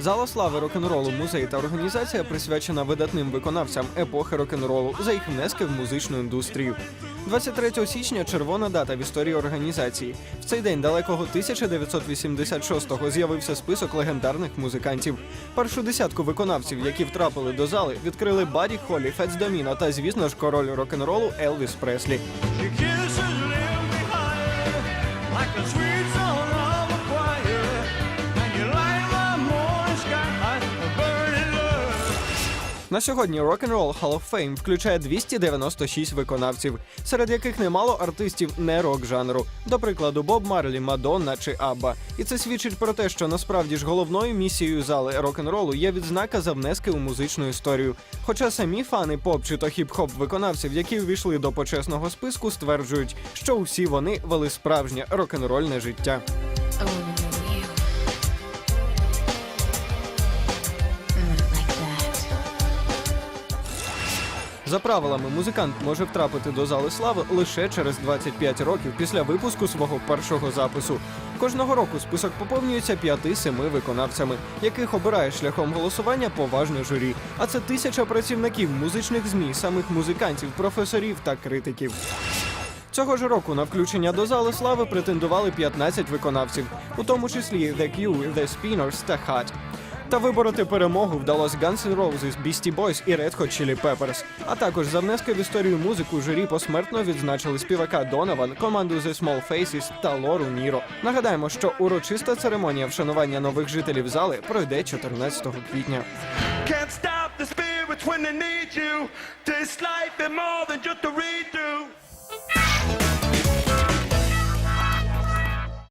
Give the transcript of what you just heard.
Зала слави рок-н-ролу, музей та організація присвячена видатним виконавцям епохи рок-н-ролу за їх внески в музичну індустрію. 23 січня червона дата в історії організації. В цей день далекого 1986-го з'явився список легендарних музикантів. Першу десятку виконавців, які втрапили до зали, відкрили Баді Холлі, Фетс Доміно та, звісно ж, король рок-н-ролу Елвіс Преслі. Like a На сьогодні Rock'n'Roll Hall of Fame включає 296 виконавців, серед яких немало артистів не рок жанру, до прикладу, Боб Марлі, Мадонна чи Абба. І це свідчить про те, що насправді ж головною місією зали рок-н-ролу є відзнака за внески у музичну історію. Хоча самі фани поп чи то хіп-хоп виконавців, які увійшли до почесного списку, стверджують, що усі вони вели справжнє рок-н-рольне життя. За правилами, музикант може втрапити до зали слави лише через 25 років після випуску свого першого запису. Кожного року список поповнюється 5-7 виконавцями, яких обирає шляхом голосування поважне журі. А це тисяча працівників музичних змі, самих музикантів, професорів та критиків. Цього ж року на включення до зали слави претендували 15 виконавців, у тому числі The Cure, The Spinners та Hot. Та вибороти перемогу вдалося Guns N' Roses, Beastie Boys і Red Hot Chili Peppers. А також за внески в історію музику журі посмертно відзначили співака Донован, команду The Small Faces та Лору Ніро. Нагадаємо, що урочиста церемонія вшанування нових жителів зали пройде 14 квітня. Can't stop the spirits when they need you. This life is more than just a redo.